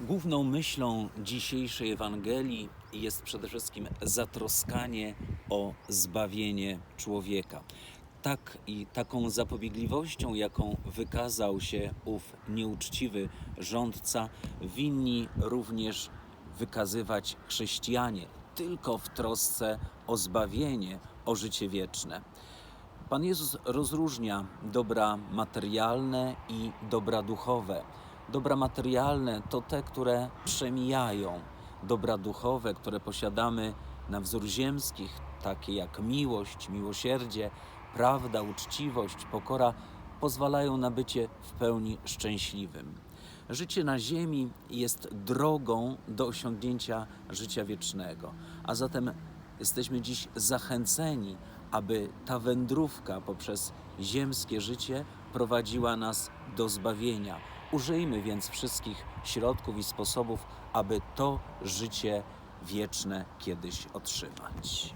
Główną myślą dzisiejszej Ewangelii jest przede wszystkim zatroskanie o zbawienie człowieka. Tak i taką zapobiegliwością, jaką wykazał się ów nieuczciwy rządca, winni również wykazywać chrześcijanie, tylko w trosce o zbawienie, o życie wieczne. Pan Jezus rozróżnia dobra materialne i dobra duchowe. Dobra materialne to te, które przemijają. Dobra duchowe, które posiadamy na wzór ziemskich, takie jak miłość, miłosierdzie, prawda, uczciwość, pokora, pozwalają na bycie w pełni szczęśliwym. Życie na ziemi jest drogą do osiągnięcia życia wiecznego, a zatem jesteśmy dziś zachęceni, aby ta wędrówka poprzez ziemskie życie prowadziła nas do zbawienia. Użyjmy więc wszystkich środków i sposobów, aby to życie wieczne kiedyś otrzymać.